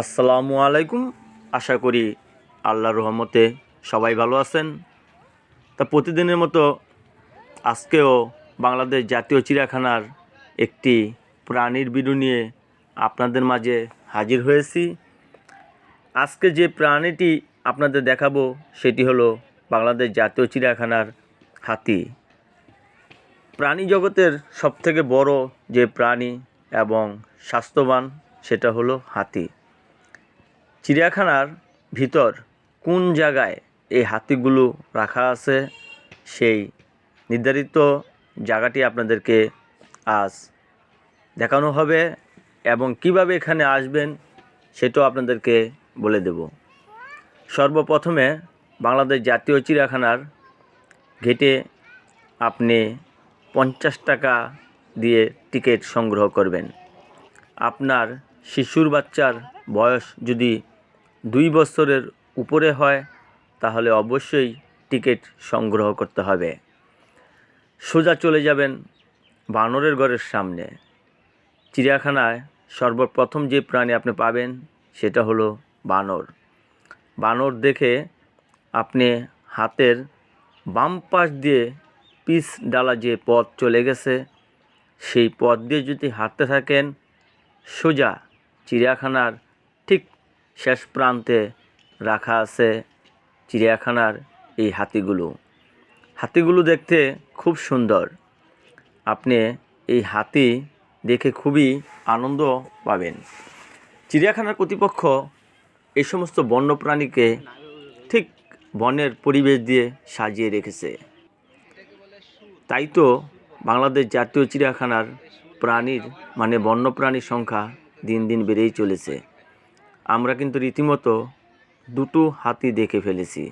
আসসালামু আলাইকুম। আশা করি আল্লাহর রহমতে সবাই ভালো আছেন। তা প্রতিদিনের মতো আজকেও বাংলাদেশ জাতীয় চিড়িয়াখানার একটি প্রাণীর বিডু নিয়ে আপনাদের মাঝে হাজির হয়েছি। আজকে যে প্রাণীটি আপনাদের দেখাবো, সেটি হলো বাংলাদেশ জাতীয় চিড়িয়াখানার হাতি। প্রাণী জগতের সবথেকে বড় যে প্রাণী এবং স্বাস্থ্যবান, সেটা হলো হাতি। চিড়িয়াখানার ভিতর কোন জায়গায় এই হাতিগুলো রাখা আছে, সেই নির্ধারিত জায়গাটি আপনাদেরকে আজ দেখানো হবে এবং কীভাবে এখানে আসবেন সেটাও আপনাদেরকে বলে দেব। সর্বপ্রথমে বাংলাদেশ জাতীয় চিড়িয়াখানার গেটে আপনি পঞ্চাশ টাকা দিয়ে টিকিট সংগ্রহ করবেন। আপনার শিশুর বাচ্চার বয়স যদি দুই বছরের উপরে হয়, তাহলে অবশ্যই টিকিট সংগ্রহ করতে হবে। সোজা চলে যাবেন বানরের ঘরের সামনে। চিড়িয়াখানায় সর্বপ্রথম যে প্রাণী আপনি পাবেন, সেটা হলো বানর। বানর দেখে আপনি হাতের বাম পাশ দিয়ে পিস ডালা যে পথ চলে গেছে, সেই পথ দিয়ে যদি হাঁটতে থাকেন, সোজা চিড়িয়াখানার শেষ প্রান্তে রাখা আছে চিড়িয়াখানার এই হাতিগুলো। হাতিগুলো দেখতে খুব সুন্দর। আপনি এই হাতি দেখে খুবই আনন্দ পাবেন। চিড়িয়াখানার কর্তৃপক্ষ এই সমস্ত বন্যপ্রাণীকে ঠিক বনের পরিবেশ দিয়ে সাজিয়ে রেখেছে। তাই তো বাংলাদেশ জাতীয় চিড়িয়াখানার প্রাণীর মানে বন্যপ্রাণীর সংখ্যা দিন দিন বেড়েই চলেছে। আমরা কিন্তু রীতিমতো দুটো হাতি দেখে ফেলেছি।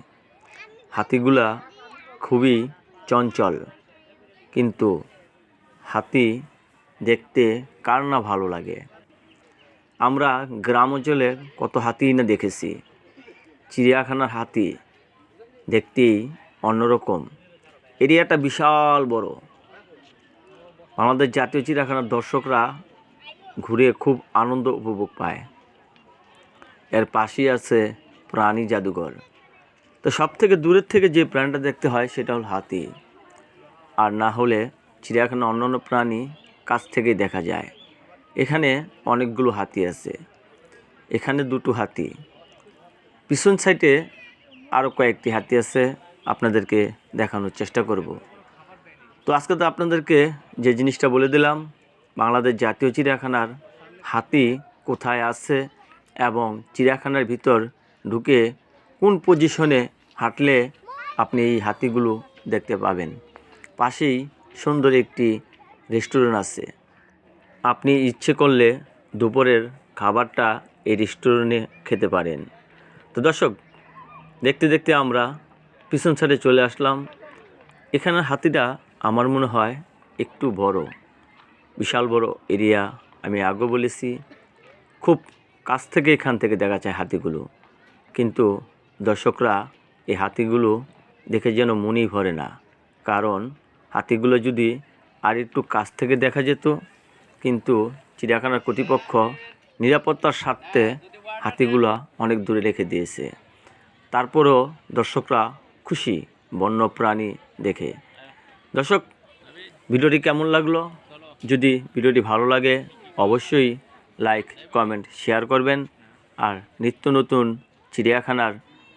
হাতিগুলা খুবই চঞ্চল। কিন্তু হাতি দেখতে কার না ভালো লাগে? আমরা গ্রাম অঞ্চলে কত হাতি না দেখেছি। চিড়িয়াখানার হাতি দেখতেই অন্যরকম। এরিয়াটা বিশাল বড়। আমাদের জাতীয় চিড়িয়াখানার দর্শকরা ঘুরে খুব আনন্দ উপভোগ পায়। এর পাশেই আছে প্রাণী জাদুঘর। তো সব থেকে দূরের থেকে যে প্রাণীটা দেখতে হয় সেটা হলো হাতি। আর না হলে চিড়িয়াখানা অন্যান্য প্রাণী কাছ থেকেই দেখা যায়। এখানে অনেকগুলো হাতি আছে। এখানে দুটো হাতি। পিছন সাইডে আরও কয়েকটি হাতি আছে, আপনাদেরকে দেখানোর চেষ্টা করব। তো আজকে তো আপনাদেরকে যে জিনিসটা বলে দিলাম, বাংলাদেশ জাতীয় চিড়িয়াখানার হাতি কোথায় আছে এবং চিড়িয়াখানার ভিতর ঢুকে কোন পজিশনে হাঁটলে আপনি এই হাতিগুলো দেখতে পাবেন? পাশেই সুন্দর একটি রেস্টুরেন্ট আছে। আপনি ইচ্ছে করলে দুপুরের খাবারটা এই রেস্টুরেন্টে খেতে পারেন। তো দর্শক, দেখতে দেখতে আমরা পিছন সাইডে চলে আসলাম। এখানের হাতিটা আমার মনে হয় একটু বড়, বিশাল বড় এরিয়া আমি আগে বলেছি। খুব কাছ থেকে এখান থেকে দেখা যায় হাতিগুলো। কিন্তু দর্শকরা এই হাতিগুলো দেখে যেন মনেই ভরে না। কারণ হাতিগুলো যদি আর একটু কাছ থেকে দেখা যেত, কিন্তু চিড়িয়াখানার কর্তৃপক্ষ নিরাপত্তার স্বার্থে হাতিগুলো অনেক দূরে রেখে দিয়েছে। তারপরও দর্শকরা খুশি বন্য প্রাণী দেখে। দর্শক, ভিডিওটি কেমন লাগল? যদি ভিডিওটি ভালো লাগে, অবশ্যই লাইক, কমেন্ট, শেয়ার করবেন। আর নিত্য নতুন চিড়িয়াখানার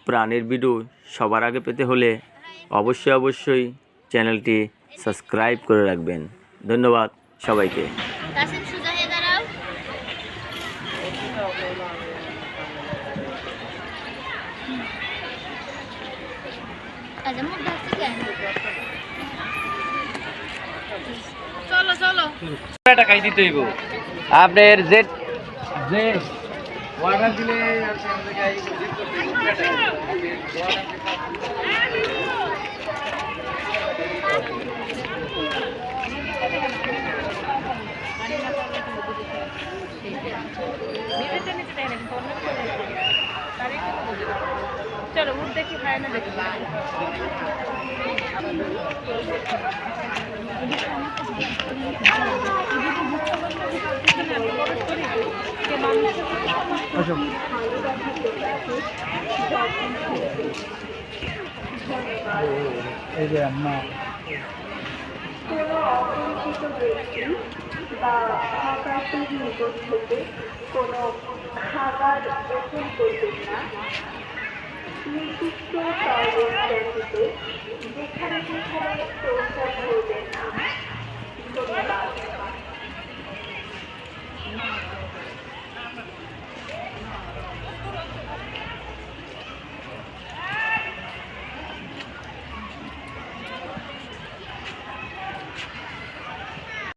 প্রাণীর ভিডিও সবার আগে পেতে হলে অবশ্যই অবশ্যই চ্যানেলটি সাবস্ক্রাইব করে রাখবেন। ধন্যবাদ সবাইকে। তাসিম সুজা টাকাই দিতে হইব। আপনার জেড যে অর্ডার দিলে চলো মুখ দেখি খায় না দেখি। এই যে আম্মা। বা নিকট থেকে কোনো খাবার গ্রহণ করবেন না। নির্দিষ্ট কারণ ব্যতীত যেখানে সেখানে প্রস্তাব করবেন না।